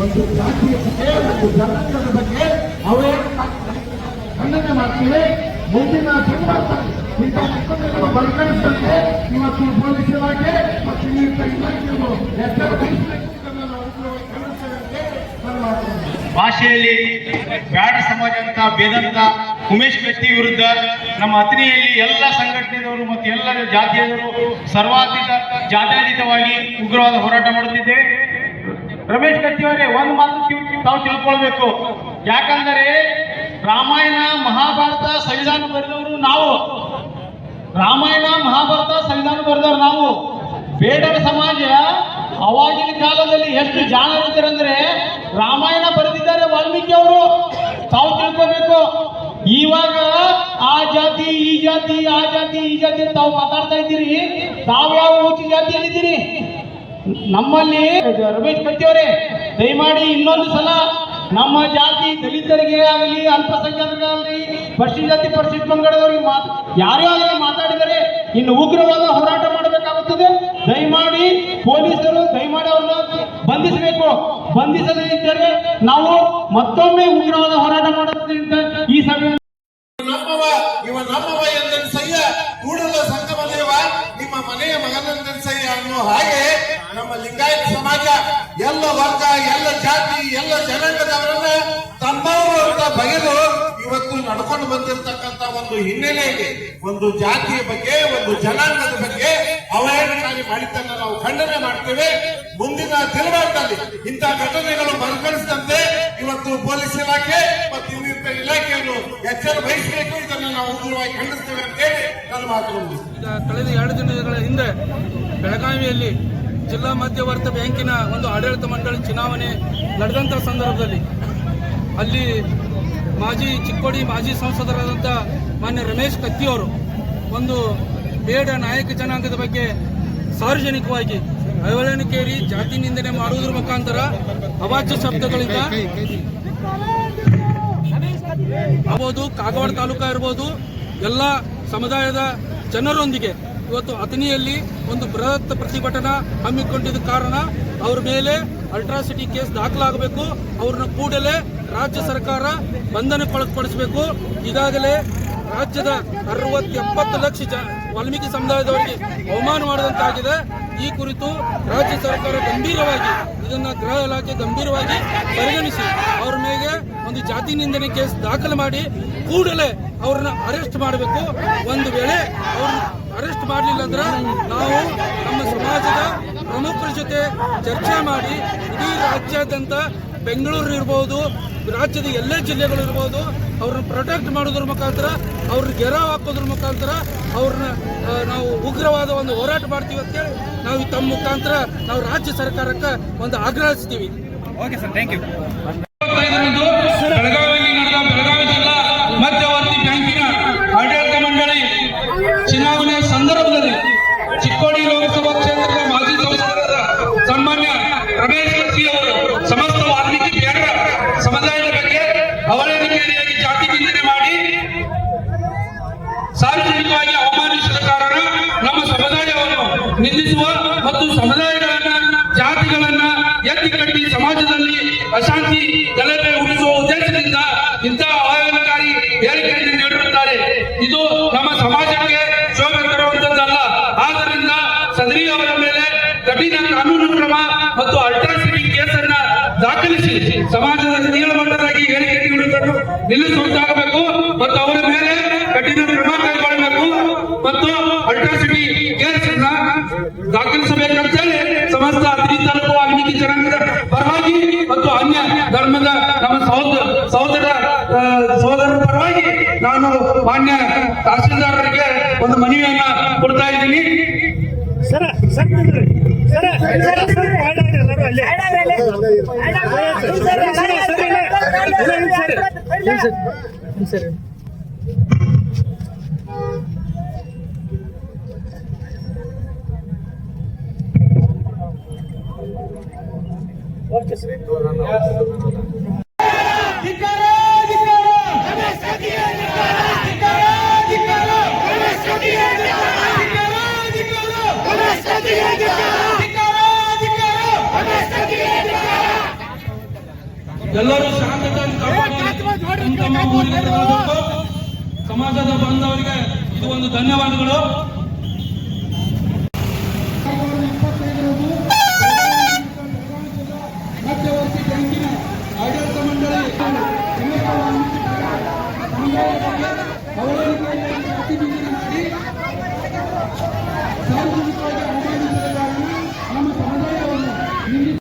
ಒಂದು ಜಾತಿಯ ಬಗ್ಗೆ, ಒಂದು ಜನಾಂಗದ ಬಗ್ಗೆ ಅವರೇ ಖಂಡನೆ ಮಾಡ್ತೀವಿ. ಮುಂದಿನ ದಿನಮಾನ ಇಂಥ ಪ್ರಕರಣಗಳು ಪರಿಗಣಿಸಿದಂತೆ ಇವತ್ತು ಇಲಾಖೆ ಮತ್ತು ಇನ್ನಿತರ ಇಲಾಖೆಗಳು ಭಾಷೆಯಲ್ಲಿ ಬ್ಯಾಡ ಸಮಾಜ ಅಂತ ಬೇದಂತ ಉಮೇಶ್ ಕತ್ತಿ ವಿರುದ್ಧ ನಮ್ಮ ಅತ್ನಿಯಲ್ಲಿ ಎಲ್ಲ ಸಂಘಟನೆದವರು ಮತ್ತು ಎಲ್ಲ ಜಾತಿಯವರು ಸರ್ವಾತೀತ, ಜಾತ್ಯಾತೀತವಾಗಿ ಉಗ್ರವಾದ ಹೋರಾಟ ಮಾಡುತ್ತಿದ್ದೇವೆ ರಮೇಶ್ ಕತ್ತಿ ಅವರೇ, ಒಂದು ಮಾತು ತಾವು ತಿಳ್ಕೊಳ್ಬೇಕು. ಯಾಕಂದರೆ ರಾಮಾಯಣ, ಮಹಾಭಾರತ, ಸಂವಿಧಾನ ಬರೆದವರು ನಾವು. ರಾಮಾಯಣ, ಮಹಾಭಾರತ, ಸಂವಿಧಾನ ಬರೆದವರು ನಾವು. ಬೇಡರ ಸಮಾಜ, ಅವಾಗಿನ ಕಾಲದಲ್ಲಿ ಎಷ್ಟು ಜಾಣರಿದ್ದರಂದ್ರೆ ರಾಮಾಯಣ ಬರೆದಿದ್ದಾರೆ ವಾಲ್ಮೀಕಿ ಅವರು ತಾವು ತಿಳ್ಕೋಬೇಕು ಇವಾಗ ಆ ಜಾತಿ, ಈ ಜಾತಿ, ಆ ಜಾತಿ, ಈ ಜಾತಿ ತಾವು ಮಾತಾಡ್ತಾ ಇದ್ದೀರಿ. ತಾವು ಯಾವ ಊಚಿ ಜಾತಿಯಲ್ಲಿದ್ದೀರಿ ನಮ್ಮಲ್ಲಿ ರಮೇಶ್ ಕಟ್ಟಿ ದಯಮಾಡಿ ಇನ್ನೊಂದು ಸಲ ನಮ್ಮ ಜಾತಿ ದಲಿತರಿಗೆ ಆಗಲಿ, ಅಲ್ಪಸಂಖ್ಯಾತರಿಗಾಗಲಿ ಪರಿಶಿಷ್ಟ ಜಾತಿ ಪರಿಶಿಷ್ಟ ಪಂಗಡದವರಿಗೆ ಮಾತು, ಯಾರೇ ಮಾತಾಡಿದರೆ ಇನ್ನು ಉಗ್ರವಾದ ಹೋರಾಟ ಮಾಡಬೇಕಾಗುತ್ತದೆ. ದಯಮಾಡಿ ಪೊಲೀಸರು ದಯಮಾಡಿ ಅವ್ರನ್ನ ಬಂಧಿಸಬೇಕು. ಬಂಧಿಸದೇ ಇದ್ದರೆ ನಾವು ಮತ್ತೊಮ್ಮೆ ಉಗ್ರವಾದ ಹೋರಾಟ ಮಾಡುತ್ತೇವೆ ಅಂತ ಈ ಸಭೆ ಹಾಗೆ ನಮ್ಮ ಲಿಂಗಾಯತ ಸಮಾಜ, ಎಲ್ಲ ವರ್ಗ, ಎಲ್ಲ ಜಾತಿ, ಎಲ್ಲ ಜನಾಂಗದವರನ್ನ ತಮ್ಮವರು ಅಂತ ಬಗೆದು ಇವತ್ತು ನಡ್ಕೊಂಡು ಬಂದಿರತಕ್ಕಂತ ಒಂದು ಹಿನ್ನೆಲೆ ಇದೆ. ಒಂದು ಜಾತಿಯ ಬಗ್ಗೆ, ಒಂದು ಜನಾಂಗದ ಬಗ್ಗೆ ಅವಹೇಳನಕಾರಿ ಮಾಡಿದ್ದನ್ನ ನಾವು ಖಂಡನೆ ಮಾಡ್ತೇವೆ. ಮುಂದಿನ ದಿನಗಳಲ್ಲಿ ಇಂತಹ ಘಟನೆಗಳು ಮರುಕಳಿಸಿದಂತೆ ಇವತ್ತು ಪೊಲೀಸ್ ಇಲಾಖೆ ಮತ್ತು ಎಚ್ಚರ ಬಯಸಬೇಕು ನಾವು ಪೂರ್ವವಾಗಿ ಖಂಡಿಸ್ತೇವೆ ಅಂತೇಳಿ ನನ್ನ ಮಾತು ಕಳೆದ ಎರಡು ದಿನಗಳ ಹಿಂದೆ ಬೆಳಗಾವಿಯಲ್ಲಿ ಜಿಲ್ಲಾ ಮಧ್ಯವರ್ತಿ ಬ್ಯಾಂಕಿನ ಒಂದು ಆಡಳಿತ ಮಂಡಳಿ ಚುನಾವಣೆ ನಡೆದಂಥ ಸಂದರ್ಭದಲ್ಲಿ ಅಲ್ಲಿ ಮಾಜಿ ಚಿಕ್ಕೋಡಿ ಮಾಜಿ ಸಂಸದರಾದಂಥ ಮಾನ್ಯ ರಮೇಶ್ ಕತ್ತಿಯವರು ಒಂದು ಬೇಡ ನಾಯಕ ಜನಾಂಗದ ಬಗ್ಗೆ ಸಾರ್ವಜನಿಕವಾಗಿ ಅವಹೇಳನಕೇರಿ ಜಾತಿ ನಿಂದನೆ ಮಾಡುವುದರ ಮುಖಾಂತರ ಅವಾಚ್ಯ ಶಬ್ದಗಳಿಂದ ಆಗ್ಬೋದು ಕಾಗವಾಡ ತಾಲೂಕಾ ಇರ್ಬೋದು, ಎಲ್ಲ ಸಮುದಾಯದ ಜನರೊಂದಿಗೆ ಇವತ್ತು ಅಥಣಿಯಲ್ಲಿ ಒಂದು ಬೃಹತ್ ಪ್ರತಿಭಟನಾ ಹಮ್ಮಿಕೊಂಡಿದ್ದ ಕಾರಣ ಅವ್ರ ಮೇಲೆ ಅಲ್ಟ್ರಾಸಿಟಿ ಕೇಸ್ ದಾಖಲಾಗಬೇಕು. ಅವ್ರನ್ನ ಕೂಡಲೇ ರಾಜ್ಯ ಸರ್ಕಾರ ಬಂಧನಕ್ಕೊಳಪಡಿಸಬೇಕು. ಈಗಾಗಲೇ ರಾಜ್ಯದ ಅರವತ್ತು ಎಪ್ಪತ್ತು ಲಕ್ಷ ಜ ವಾಲ್ಮೀಕಿ ಸಮುದಾಯದವರಿಗೆ ಅವಮಾನ ಮಾಡಿದಂತಾಗಿದೆ. ಈ ಕುರಿತು ರಾಜ್ಯ ಸರ್ಕಾರ ಗಂಭೀರವಾಗಿ ಇದನ್ನ ಗೃಹ ಇಲಾಖೆ ಗಂಭೀರವಾಗಿ ಪರಿಗಣಿಸಿ ಅವ್ರ ಮೇಲೆ ಒಂದು ಜಾತಿ ನಿಂದನೆ ಕೇಸ್ ದಾಖಲು ಮಾಡಿ ಕೂಡಲೇ ಅವ್ರನ್ನ ಅರೆಸ್ಟ್ ಮಾಡಬೇಕು. ಒಂದು ವೇಳೆ ಅವ್ರನ್ನ ಅರೆಸ್ಟ್ ಮಾಡಲಿಲ್ಲ ಅಂದ್ರೆ ನಾವು ನಮ್ಮ ಸಮಾಜದ ಪ್ರಮುಖರ ಜೊತೆ ಚರ್ಚೆ ಮಾಡಿ ಇಡೀ ರಾಜ್ಯಾದ್ಯಂತ ಬೆಂಗಳೂರು ಇರ್ಬೋದು, ರಾಜ್ಯದ ಎಲ್ಲ ಜಿಲ್ಲೆಗಳು ಇರ್ಬೋದು, ಅವ್ರನ್ನ ಪ್ರೊಟೆಕ್ಟ್ ಮಾಡೋದ್ರ ಮುಖಾಂತರ, ಅವ್ರನ್ನ ಗೆರಾವ್ ಹಾಕೋದ್ರ ಮುಖಾಂತರ ಅವ್ರನ್ನ ನಾವು ಉಗ್ರವಾದ ಒಂದು ಹೋರಾಟ ಮಾಡ್ತೀವಿ ಅಂತೇಳಿ ನಾವು ತಮ್ಮ ಮುಖಾಂತರ ನಾವು ರಾಜ್ಯ ಸರ್ಕಾರಕ್ಕೆ ಒಂದು ಆಗ್ರಹಿಸ್ತೀವಿ. ಓಕೆ ಸರ್ ಥ್ಯಾಂಕ್ ಯು ನಿಂದಿಸುವ ಮತ್ತು ಸಮುದಾಯಗಳನ್ನ, ಜಾತಿಗಳನ್ನ ಎತ್ತಿ ಕಟ್ಟಿ ಸಮಾಜದಲ್ಲಿ ಅಶಾಂತಿ ಗಲಭೆ ಉಳಿಸುವ ಉದ್ದೇಶದಿಂದ ಇಂತಹ ಅವಹೇಳನಕಾರಿ ಹೇಳಿಕೆಯನ್ನು ನೀಡಿರುತ್ತಾರೆ. ಇದು ನಮ್ಮ ಸಮಾಜಕ್ಕೆ ಶೋಭೆ ತರುವಂತದ್ದಲ್ಲ ಆದ್ದರಿಂದ ಸದರಿ ಅವರ ಮೇಲೆ ಕಠಿಣ ಕಾನೂನು ಕ್ರಮ ಮತ್ತು ಅಲ್ಟ್ರಾಸಿಟಿ ಕೇಸನ್ನ ದಾಖಲಿಸಿ ಸಮಾಜದ ನೀಳಮಟ್ಟದಾಗಿ ಹೇಳಿಕೆ ನೀಡುವುದನ್ನು ನಿಲ್ಲಿಸುವಂತಾಗಬೇಕು ಮತ್ತು ಅವರ ಮೇಲೆ ಕಠಿಣ ಕ್ರಮ ಕೈಗೊಳ್ಳಬೇಕು ಮತ್ತು ಅಲ್ಟ್ರಾಸಿಟಿ ಕೇಸನ್ನ ದಾಖಲಿಸಬೇಕಂತೇಳಿ ಸಮಸ್ತ ಅತಿಥಿ ತಾಲೂಕು ವಾಲ್ಮೀಕಿ ಜನಾಂಗದ ಪರವಾಗಿ ಮತ್ತು ಅನ್ಯ ಧರ್ಮದ ನಮ್ಮ ಸಹೋದರ ಸಹೋದರ ಸಹೋದರ ಸಹೋದರರ ಪರವಾಗಿ ನಾನು ಮಾನ್ಯ ತಹಸೀಲ್ದಾರರಿಗೆ ಒಂದು ಮನವಿಯನ್ನ ಕೊಡ್ತಾ ಇದ್ದೀನಿ sir sir. Sir sir sir sir, ಎಲ್ಲರೂ ಶಾಂತತೆ ಸಮಾಜದ ಬಂದವರಿಗೆ ಇದು ಒಂದು ಧನ್ಯವಾದಗಳು.